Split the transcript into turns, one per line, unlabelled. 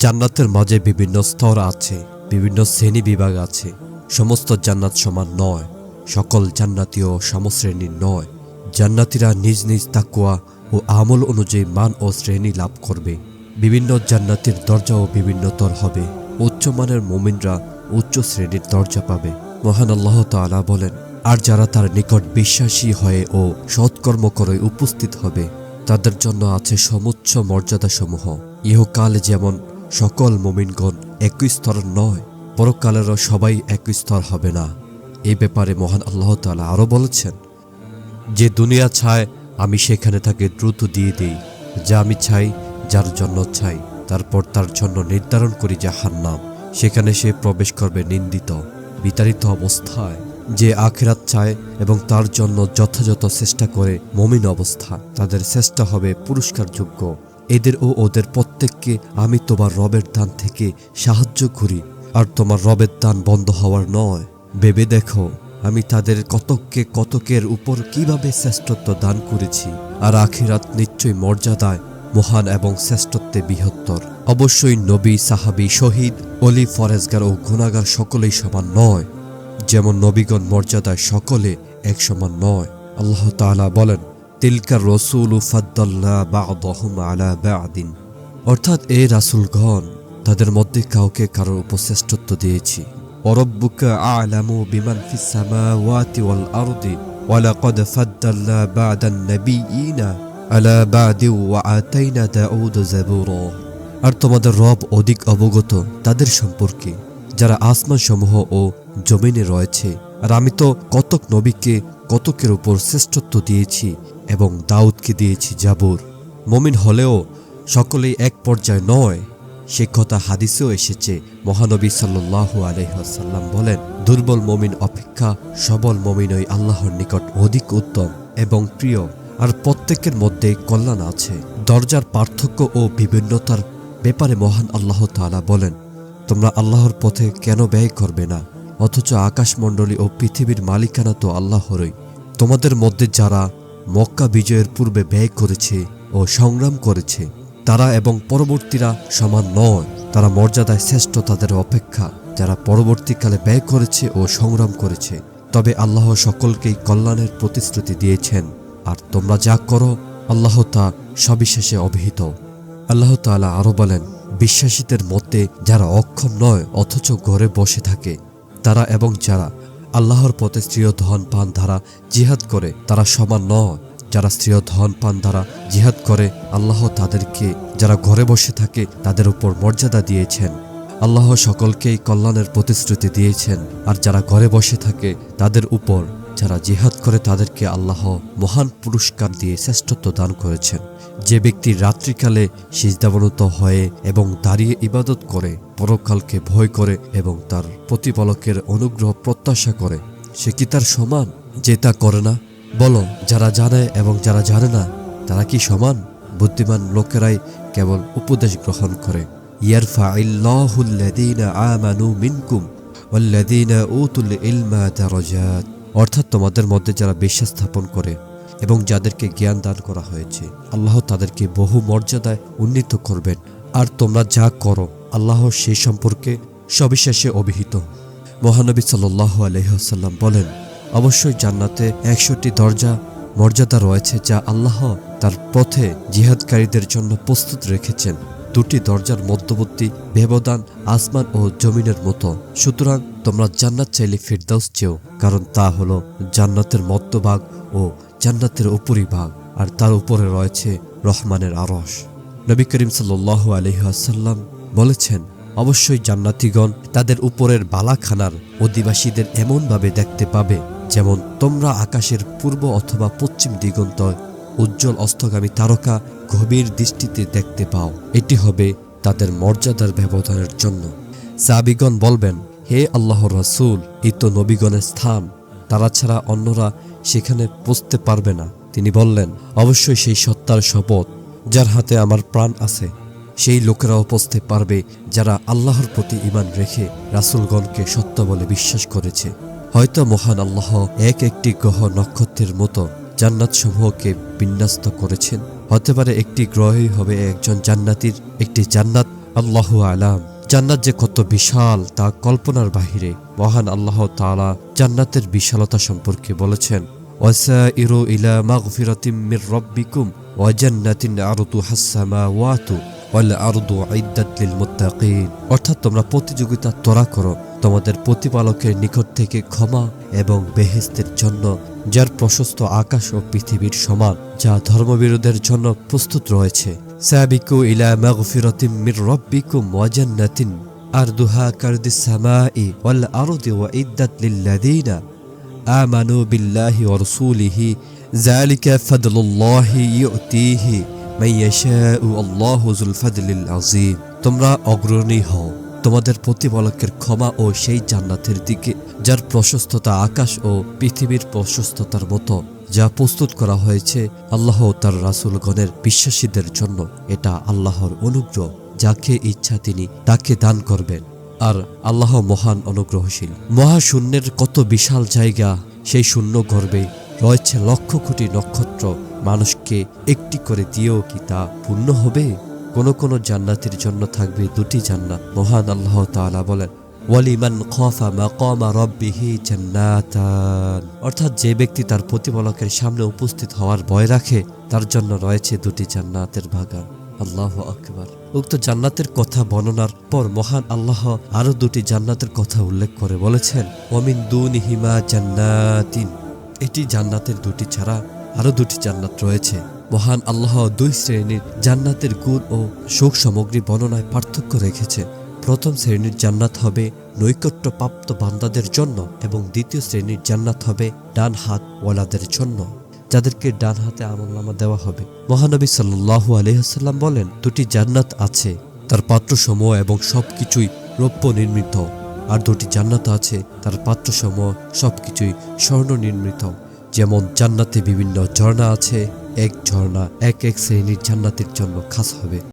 জান্নাতের মাঝে বিভিন্ন স্তর আছে, বিভিন্ন শ্রেণি বিভাগ আছে। সমস্ত জান্নাত সমান নয়, সকল জান্নাতীয় সমশ্রেণীর নয়। জান্নাতীরা নিজ নিজ তাকুয়া ও আমল অনুযায়ী মান ও শ্রেণি লাভ করবে। বিভিন্ন জান্নাতের দরজাও বিভিন্নতর হবে। উচ্চমানের মোমিনরা উচ্চ শ্রেণির দরজা পাবে। মহান আল্লাহ তাআলা বলেন, আর যারা তার নিকট বিশ্বাসী হয়ে ও সৎকর্ম করে উপস্থিত হবে, তাদের জন্য আছে সমুচ্চ মর্যাদাসমূহ। ইহকালে যেমন সকল মোমিনগণ একই স্তর নয় পরকালেরও সবাই একই স্তর হবে না। এই ব্যাপারে মহান আল্লাহ তাআলা আরও বলেছেন, যে দুনিয়া চায়, আমি সেখানে তাকে দ্রুত দিয়ে দিই। যা আমি চাই, যার জন্য চাই, তারপর তার জন্য নির্ধারণ করি জাহান্নাম। সেখানে সে প্রবেশ করবে নিন্দিত, বিতাড়িত অবস্থায়। যে আখেরাত চায় এবং তার জন্য যথাযথ চেষ্টা করে মমিন অবস্থা, তাদের চেষ্টা হবে পুরস্কারযোগ্য। এদের ও ওদের প্রত্যেককে আমি তোমার রবের দান থেকে সাহায্য করি, আর তোমার রবের দান বন্ধ হওয়ার নয়। ভেবে দেখো, আমি তাদের কতককে কতকের উপর কীভাবে শ্রেষ্ঠত্ব দান করেছি, আর আখিরাত নিশ্চয় মর্যাদায় মহান এবং শ্রেষ্ঠত্বে বৃহত্তর। অবশ্যই নবী, সাহাবি, শহীদ অলি ফরেজগার ও গুণাগার সকলেই সমান নয়, যেমন নবীগণ মর্যাদায় সকলে এক সমান নয়। আল্লাহ তাআলা বলেন তিলকার রসুল উফাদ্দাল্লাহ বাদহম আলা বাদিন। অর্থাৎ এ রাসুলগণ, তাদের মধ্যে কাউকে কারোর উপর শ্রেষ্ঠত্ব দিয়েছি বিমান ফিস সামাওয়াতি ওয়াল আরদি ওয়ালাকাদ ফাদ্দাল্না বাদান নাবিয়িনা আলা বাদি ওয়া আতাইনা দাউদ জাবুরা। আর তোমাদের রব অধিক অবগত তাদের সম্পর্কে, যারা আসমান সমূহ ও জমিনে রয়েছে। আর আমি তো কতক নবীকে, কতকের উপর শ্রেষ্ঠত্ব দিয়েছি এবং দাউদকে দিয়েছি জাবুর। মমিন হলেও সকলেই এক পর্যায়ে নয়। সে কথা হাদিসেও এসেছে। মহানবী সাল্লাল্লাহু আলহাসাল্লাম বলেন, দুর্বল মমিন অপেক্ষা সবল মমিনই আল্লাহর নিকট অধিক উত্তম এবং প্রিয়, আর প্রত্যেকের মধ্যে কল্যাণ আছে। দরজার পার্থক্য ও বিভিন্নতার ব্যাপারে মহান আল্লাহ তাআলা বলেন, তোমরা আল্লাহর পথে কেন ব্যয় করবে না? অথচ আকাশমণ্ডলী ও পৃথিবীর মালিকানা তো আল্লাহরই। তোমাদের মধ্যে যারা মক্কা বিজয়ের পূর্বে ব্যয় করেছে ও সংগ্রাম করেছে। তারা এবং পরবর্তীরা সমান নয়। তারা মর্যাদায় শ্রেষ্ঠ তাদের অপেক্ষা। যারা পরবর্তীকালে ব্যয় করেছে ও সংগ্রাম করেছে। তবে আল্লাহ সকলকেই কল্যাণের প্রতিশ্রুতি দিয়েছেন। আর তোমরা যা করো, আল্লাহ তা সবিশেষে অভিহিত। আল্লাহ তাআলা আরও বলেন, বিশ্বাসীদের মতে যারা অক্ষম নয়, অথচ ঘরে বসে থাকে, তারা এবং যারা আল্লাহর পথে স্ত্রীয় ধন পান ধারা জিহাদ করে, তারা সমান নয়। যারা স্ত্রীয় ধন পান ধারা জিহাদ করে, আল্লাহ তাদেরকে, যারা ঘরে বসে থাকে, তাদের উপর মর্যাদা দিয়েছেন। আল্লাহ সকলকেই কল্যাণের প্রতিশ্রুতি দিয়েছেন, আর যারা ঘরে বসে থাকে, তাদের উপর যারা জিহাদ করে তাদেরকে আল্লাহ মহান পুরস্কার দিয়ে শ্রেষ্ঠত্ব দান করেছেন। যে ব্যক্তি রাত্রিকালে সিজদাবনত হয়ে এবং দাঁড়িয়ে ইবাদত করে, পরকালকে ভয় করে এবং তার প্রতিপালকের অনুগ্রহ প্রত্যাশা করে, সে কি তার সমান? যে তা করে না, বলো, যারা জানে এবং যারা জানে না, তারা কি সমান? বুদ্ধিমান লোকেরাই কেবল উপদেশ গ্রহণ করে। ইয়ারফা ইল্লাহুল্লাযীনা আমানু মিনকুম ওয়াল্লাযীনা উতুল ইলমা দারাজাত। অর্থাৎ তোমাদের মধ্যে যারা বিশ্বাস স্থাপন করে এবং যাদেরকে জ্ঞান দান করা হয়েছে, আল্লাহ তাদেরকে বহু মর্যাদায় উন্নীত করবেন। আর তোমরা যা করো, আল্লাহ সে সম্পর্কে সবিশেষে অভিহিত। মহানবী সাল্লাহ আলহ্লাম বলেন, অবশ্যই জান্নাতে একশোটি দরজা, মর্যাদা রয়েছে যা আল্লাহ তার পথে জিহাদকারীদের জন্য প্রস্তুত রেখেছেন। দুটি দরজার মধ্যবর্তী ব্যবধান আসমান ও জমিনের মতো। সুতরাং তোমরা জান্নাত চাইলে ফিরদাউস চেও, কারণ তা হলো জান্নাতের মধ্যভাগ ও জান্নাতের উপরিভাগ, আর তার উপরে রয়েছে রহমানের আরশ। নবী করিম সাল্লাহ আলহাসাল্লাম বলেছেন, অবশ্যই জান্নাতিগণ তাদের উপরের বালাখানার অধিবাসীদের এমনভাবে দেখতে পাবে, যেমন তোমরা আকাশের পূর্ব অথবা পশ্চিম দিগন্ত উজ্জ্বল অস্তগামী তারকা গভীর দৃষ্টিতে দেখতে পাও। এটি হবে তাদের মর্যাদার ব্যবধানের জন্য। সাবিগণ বলবেন, হে আল্লাহ রাসূল এই তো নবীগণের স্থান। তারা ছাড়া অন্যরা সেখানে পৌঁছতে পারবে না। তিনি বললেন, অবশ্যই সেই সত্তার শপথ, যার হাতে আমার প্রাণ আছে। সেই লোকেরাও পৌঁছতে পারবে যারা আল্লাহর প্রতি ইমান রেখে রাসূলগণকে সত্য বলে বিশ্বাস করেছে। হয়তো মহান আল্লাহ এক একটি গ্রহ নক্ষত্রের মতো জান্নাত সমূহকে বিন্যস্ত করেছেন। হতে পারে একটি গ্রহই হবে একজন জান্নাতির একটি জান্নাত, আল্লাহু আলাম। জান্নাত যে কত বিশাল, তা কল্পনার বাহিরে। মহান আল্লাহ তাআলা জান্নাতের বিশালতা সম্পর্কে বলেছেন অর্থাৎ তোমরা প্রতিযোগিতা তোরা করো। তোমাদের প্রতিপালকের নিকট থেকে ক্ষমা এবং বেহেস্তের জন্য যার প্রশস্ত আকাশ ও পৃথিবীর সমান, যা ধর্মবিরোধের জন্য প্রস্তুত রয়েছে। সাবিকু ইলা মাগফিরাতিম মির রব্বিকুম ওয়া জান্নাতিন, আরদুহা কারদিস সামাই ওয়াল আরদি ওয়া ইদ্দাত লিল্লাযিনা আমানু বিল্লাহি ওয়া রাসূলিহি, যালিকা ফাদলুল্লাহি ইউতিহি মাইয়াশাউ আল্লাহু যুল ফাদলিল আযীম। তোমরা অগ্রণী হও। তোমাদের প্রতিপালকের ক্ষমা ও সেই জান্নাতের দিকে, যার প্রশস্ততা আকাশ ও পৃথিবীর প্রশস্ততার মতো, যা প্রস্তুত করা হয়েছে আল্লাহ তার রাসূলগণের বিশ্বাসীদের জন্য। এটা আল্লাহর অনুগ্রহ, যাকে ইচ্ছা তিনি তাকে দান করবেন। আর আল্লাহ মহান অনুগ্রহশীল। মহাশূন্যের কত বিশাল জায়গা, সেই শূন্য গর্বে রয়েছে লক্ষ কোটি নক্ষত্র। মানুষকে একটি করে দিয়েও কি তা পূর্ণ হবে? কোন কোন জান্নাতের জন্য থাকবে দুটি জান্নাত। মহান আল্লাহ তাআলা বলেন, ওয়ালিমান অর্থাৎ যে ব্যক্তি তার প্রতিপালকের সামনে উপস্থিত হওয়ার ভয় রাখে, তার জন্য রয়েছে দুটি জান্নাতের বাগান। আল্লাহ আকবার। উক্ত জান্নাতের কথা বর্ণনার পর মহান আল্লাহ আরও দুটি জান্নাতের কথা উল্লেখ করে বলেছেন অমিন দুনিহিমা জান্নাতিন। এটি জান্নাতের দুটি ছাড়া আরও দুটি জান্নাত রয়েছে। মহান আল্লাহ দুই শ্রেণির জান্নাতের গুণ ও সুখ সামগ্রী বর্ণনায় পার্থক্য রেখেছে। প্রথম শ্রেণির জান্নাত হবে নৈকট্যপ্রাপ্ত বান্দাদের জন্য এবং দ্বিতীয় শ্রেণির জান্নাত হবে ডান হাত ওয়ালাদের জন্য, যাদেরকে ডান হাতে আমলনামা দেওয়া হবে। মহানবী সাল্লাল্লাহু আলহিহাল্লাম বলেন, দুটি জান্নাত আছে, তার পাত্রসমূহ এবং সবকিছুই রৌপ্য নির্মিত আর দুটি জান্নাত আছে, তার পাত্রসমূহ সবকিছুই স্বর্ণ নির্মিত যেমন জান্নাতে বিভিন্ন ঝর্ণা আছে এক ঝর্ণা এক এক শ্রেণির জান্নাতের জন্য খাস হবে।